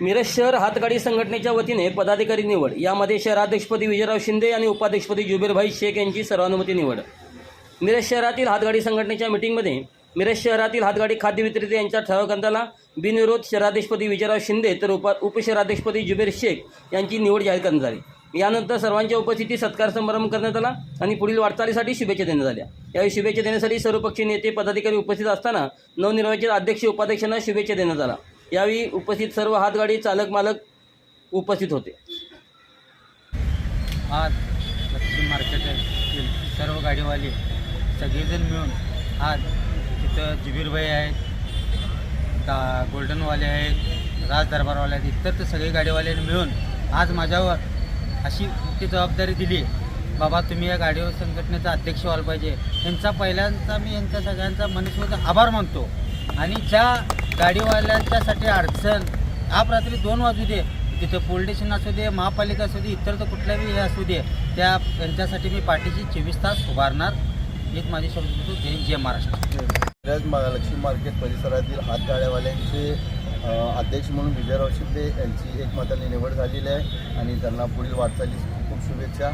मिरज शहर हातगाडी संघटनेच्या वतीने पदाधिकारी निवड. यामध्ये शहराध्यक्षपदी विजयराव शिंदे आणि उपाध्यक्षपदी जुबेरभाई शेख यांची सर्वानुमती निवड. मिरज शहरातील हातगाडी संघटनेच्या मिटिंगमध्ये मिरज शहरातील हातगाडी खाद्य विक्रेते यांच्या ठराव बिनविरोध शहराध्यक्षपदी विजयराव शिंदे तर उपा उपशहराध्यक्षपदी जुबेर शेख यांची निवड जाहीर करण्यात आली. यानंतर सर्वांच्या उपस्थितीत सत्कार समारंभ करण्यात आला आणि पुढील वाटचालीसाठी शुभेच्छा देण्यात आल्या. यावेळी शुभेच्छा देण्यासाठी सर्वपक्षीय नेते पदाधिकारी उपस्थित असताना नवनिर्वाचित अध्यक्ष उपाध्यक्षांना शुभेच्छा देण्यात आला. यावेळी उपस्थित सर्व हातगाडी चालक मालक उपस्थित होते. आज लक्ष्मी मार्केटातील सर्व गाडीवाले सगळेजण मिळून आज तिथं जुबीरभाई आहेत दा गोल्डनवाले आहेत राज दरबारवाले आहेत इतर तर सगळे गाडीवाले मिळून आज माझ्यावर अशी मोठी जबाबदारी दिली बाबा तुम्ही या गाडीवर संघटनेचा अध्यक्ष व्हायला पाहिजे. यांचा पहिल्यांदा मी यांच्या सगळ्यांचा मनस्फूर्त आभार मानतो. आणि ज्या गाडीवाल्यांच्यासाठी अडचण आप रात्री दोन वाजू दे तिथं पोलीस स्टेशन असू दे महापालिका असू दे इतर तर कुठल्याही हे असू दे त्या त्यांच्यासाठी मी पाठीशी चोवीस तास उभारणार एक माझी शब्द होतो. जय जय महाराष्ट्र लक्ष्मी मार्केट परिसरातील हातगाड्यावाल्यांचे अध्यक्ष म्हणून विजयराव शिंदे यांची एकमताने निवड झालेली आहे आणि त्यांना पुढील वाटचालीस खूप खूप शुभेच्छा.